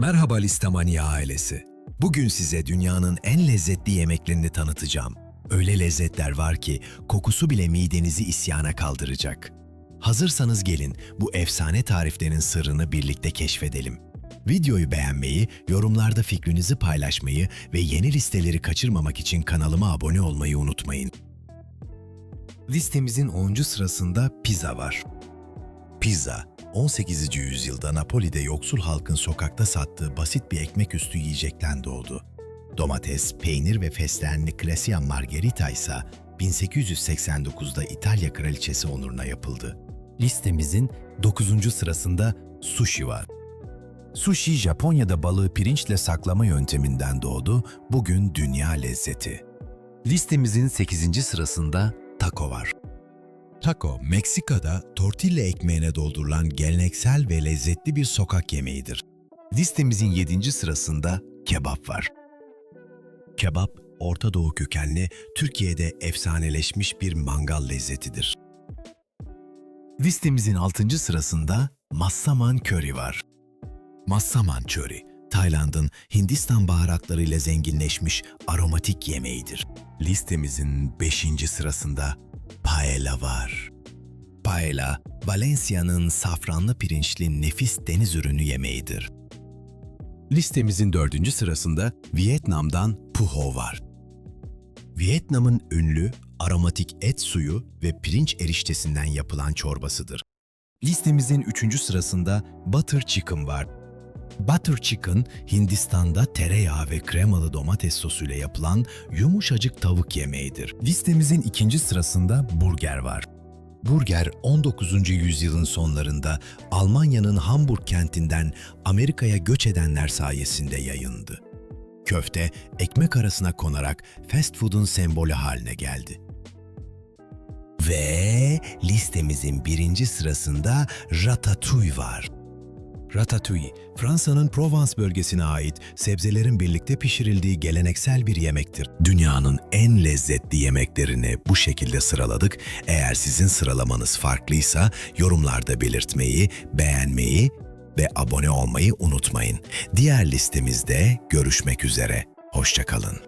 Merhaba Listemania ailesi. Bugün size dünyanın en lezzetli yemeklerini tanıtacağım. Öyle lezzetler var ki kokusu bile midenizi isyana kaldıracak. Hazırsanız gelin bu efsane tariflerin sırrını birlikte keşfedelim. Videoyu beğenmeyi, yorumlarda fikrinizi paylaşmayı ve yeni listeleri kaçırmamak için kanalıma abone olmayı unutmayın. Listemizin 10. sırasında pizza var. Pizza, 18. yüzyılda Napoli'de yoksul halkın sokakta sattığı basit bir ekmek üstü yiyecekten doğdu. Domates, peynir ve fesleğenli Clasia Margherita ise 1889'da İtalya kraliçesi onuruna yapıldı. Listemizin 9. sırasında sushi var. Sushi, Japonya'da balığı pirinçle saklama yönteminden doğdu, bugün dünya lezzeti. Listemizin 8. sırasında taco var. Taco, Meksika'da tortilla ekmeğine doldurulan geleneksel ve lezzetli bir sokak yemeğidir. Listemizin 7. sırasında kebap var. Kebap, Orta Doğu kökenli, Türkiye'de efsaneleşmiş bir mangal lezzetidir. Listemizin 6. sırasında massaman köri var. Massaman köri, Tayland'ın Hindistan baharatlarıyla zenginleşmiş aromatik yemeğidir. Listemizin 5. sırasında paella var. Paella, Valencia'nın safranlı pirinçli nefis deniz ürünü yemeğidir. Listemizin dördüncü sırasında Vietnam'dan Pho var. Vietnam'ın ünlü aromatik et suyu ve pirinç eriştesinden yapılan çorbasıdır. Listemizin üçüncü sırasında Butter Chicken var. Butter Chicken, Hindistan'da tereyağı ve kremalı domates sosuyla yapılan yumuşacık tavuk yemeğidir. Listemizin ikinci sırasında burger var. Burger 19. yüzyılın sonlarında Almanya'nın Hamburg kentinden Amerika'ya göç edenler sayesinde yayındı. Köfte ekmek arasına konarak fast food'un sembolü haline geldi. Ve listemizin birinci sırasında ratatouille var. Ratatouille, Fransa'nın Provence bölgesine ait sebzelerin birlikte pişirildiği geleneksel bir yemektir. Dünyanın en lezzetli yemeklerini bu şekilde sıraladık. Eğer sizin sıralamanız farklıysa yorumlarda belirtmeyi, beğenmeyi ve abone olmayı unutmayın. Diğer listemizde görüşmek üzere. Hoşçakalın.